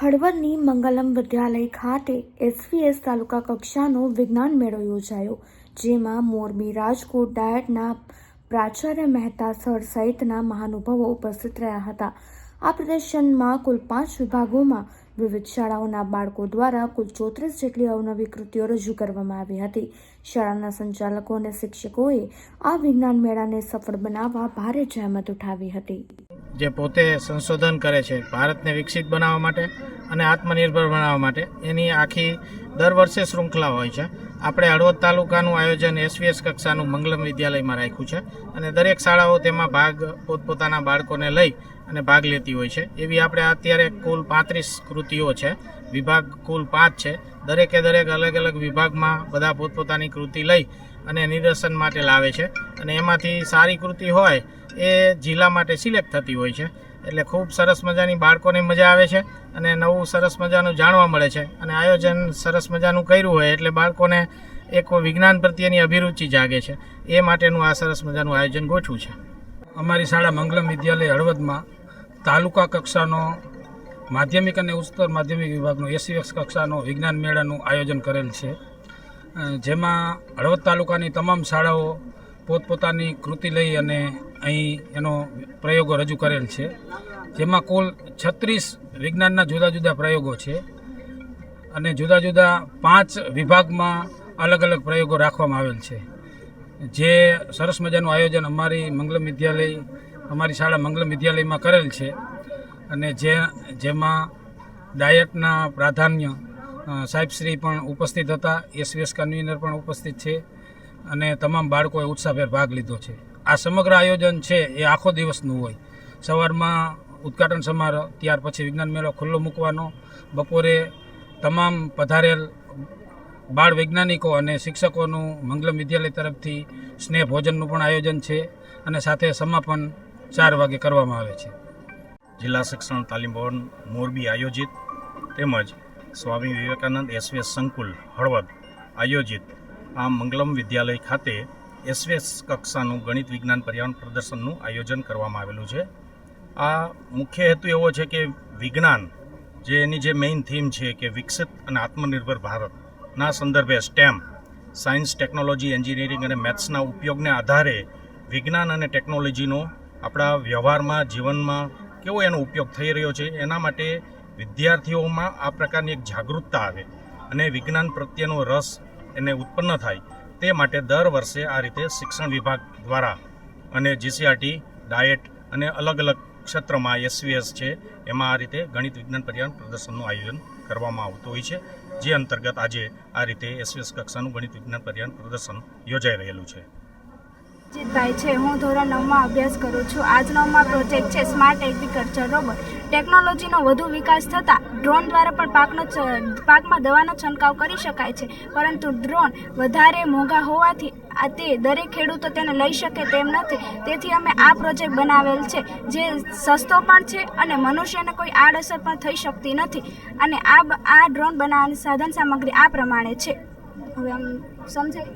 હળવદની મંગલમ વિદ્યાલય ખાતે એસવીએસ તાલુકા કક્ષાનો વિજ્ઞાન મેળો યોજાયો, જેમાં મોરબી રાજકોટ ડાયટના પ્રાચાર્ય મહેતા સર સહિતના મહાનુભાવો ઉપસ્થિત રહ્યા હતા. આ પ્રદર્શનમાં કુલ પાંચ વિભાગોમાં વિવિધ શાળાઓના બાળકો દ્વારા કુલ ચોત્રીસ જેટલી અવનવી કૃતિઓ રજૂ કરવામાં આવી હતી. શાળાના સંચાલકો અને શિક્ષકોએ આ વિજ્ઞાન મેળાને સફળ બનાવવા ભારે જહેમત ઉઠાવી હતી. જે પોતે સંશોધન કરે છે ભારતને વિકસિત બનાવવા માટે અને આત્મનિર્ભર બનાવવા માટે. એની આખી દર વર્ષે શૃંખલા હોય છે. આપણે હળવદ તાલુકાનું આયોજન એસવીએસ કક્ષાનું મંગલમ વિદ્યાલયમાં રાખ્યું છે અને દરેક શાળાઓ તેમાં ભાગ પોતપોતાના બાળકોને લઈ અને ભાગ લેતી હોય છે. એવી આપણે અત્યારે કુલ પાંત્રીસ કૃતિઓ છે. વિભાગ કુલ પાંચ છે. દરેકે દરેક અલગ અલગ વિભાગમાં બધા પોતપોતાની કૃતિ લઈ અને નિદર્શન માટે લાવે છે. અને એમાંથી સારી કૃતિ હોય એ જિલ્લા માટે સિલેક્ટ થતી હોય છે. એટલે ખૂબ સરસ મજાની બાળકોને મજા આવે છે અને નવું સરસ મજાનું જાણવા મળે છે. અને આયોજન સરસ મજાનું કર્યું હોય એટલે બાળકોને એક વિજ્ઞાન પ્રત્યેની અભિરુચિ જાગે છે. એ માટેનું આ સરસ મજાનું આયોજન ગોઠવું છે. અમારી શાળા મંગલમ વિદ્યાલય હળવદમાં તાલુકા કક્ષાનો માધ્યમિક અને ઉચ્ચતર માધ્યમિક વિભાગનો એસીએક્સ કક્ષાનો વિજ્ઞાન મેળાનું આયોજન કરેલ છે. જેમાં હળવદ તાલુકાની તમામ શાળાઓ પોતપોતાની કૃતિ લઈ અને અહીં એનો પ્રયોગો રજૂ કરેલ છે. જેમાં કુલ છત્રીસ વિજ્ઞાનના જુદા જુદા પ્રયોગો છે અને જુદા જુદા પાંચ વિભાગમાં અલગ અલગ પ્રયોગો રાખવામાં આવેલ છે. જે સરસ મજાનું આયોજન અમારી મંગલમ વિદ્યાલય, અમારી શાળા મંગલમ વિદ્યાલયમાં કરેલ છે. અને જે જેમાં ડાયટના પ્રાધાન્ય સાહેબશ્રી પણ ઉપસ્થિત હતા એસવીએસ કન્વીનર પણ ઉપસ્થિત છે અને તમામ બાળકોએ ઉત્સાહભેર ભાગ લીધો છે. આ સમગ્ર આયોજન છે એ આખો દિવસનું હોય. સવારમાં ઉદ્ઘાટન સમારોહ, ત્યાર પછી વિજ્ઞાન મેળો ખુલ્લો મૂકવાનો, બપોરે તમામ પધારેલ બાળ વૈજ્ઞાનિકો અને શિક્ષકોનું મંગલમ વિદ્યાલય તરફથી સ્નેહ ભોજનનું પણ આયોજન છે અને સાથે સમાપન ચાર વાગે કરવામાં આવે છે. જિલ્લા શિક્ષણ તાલીમ ભવન મોરબી આયોજિત તેમજ સ્વામી વિવેકાનંદ એસવીએસ સંકુલ હળવદ આયોજિત આ મંગલમ વિદ્યાલય ખાતે એસવીએસ કક્ષાનું ગણિત વિજ્ઞાન પર્યાવરણ પ્રદર્શનનું આયોજન કરવામાં આવેલું છે. આ મુખ્ય હેતુ એવો છે કે વિજ્ઞાન જે એની જે મેઇન થીમ છે કે વિકસિત અને આત્મનિર્ભર ભારતના સંદર્ભે સ્ટેમ સાયન્સ ટેકનોલોજી એન્જિનિયરિંગ અને મેથ્સના ઉપયોગને આધારે વિજ્ઞાન અને ટેકનોલોજીનો આપણા વ્યવહારમાં, જીવનમાં કેવો એનો ઉપયોગ થઈ રહ્યો છે? એના માટે વિદ્યાર્થીઓમાં આ પ્રકારની એક જાગૃતતા આવે અને વિજ્ઞાન પ્રત્યેનો રસ એને ઉત્પન્ન થાય. તે માટે દર વર્ષે આ રીતે શિક્ષણ વિભાગ દ્વારા અને જીસીઆરટી ડાયટ અને અલગ અલગ ક્ષેત્રમાં એસવીએસ છે, એમાં આ રીતે ગણિત વિજ્ઞાન પર્યાવરણ પ્રદર્શનનું આયોજન કરવામાં આવતું હોય છે, જે અંતર્ગત આજે આ રીતે એસવીએસ કક્ષાનું ગણિત વિજ્ઞાન પર્યાવરણ પ્રદર્શન યોજાઈ રહેલું છે. જીતભાઈ છે, હું ધોરણ નવમાં અભ્યાસ કરું છું. આજનો અમારો પ્રોજેક્ટ છે સ્માર્ટ એગ્રીકલ્ચર રોબોટ ટેકનોલોજીનો વધુ વિકાસ થતાં ડ્રોન દ્વારા પણ પાકનો પાકમાં દવાનો છંટકાવ કરી શકાય છે. પરંતુ ડ્રોન વધારે મોંઘા હોવાથી આ તે દરેક ખેડૂતો તેને લઈ શકે તેમ નથી. તેથી અમે આ પ્રોજેક્ટ બનાવેલ છે, જે સસ્તો પણ છે અને મનુષ્યને કોઈ આડઅસર પણ થઈ શકતી નથી. અને આ આ ડ્રોન બનાવવાની સાધન સામગ્રી આ પ્રમાણે છે. હવે આમ સમજાય?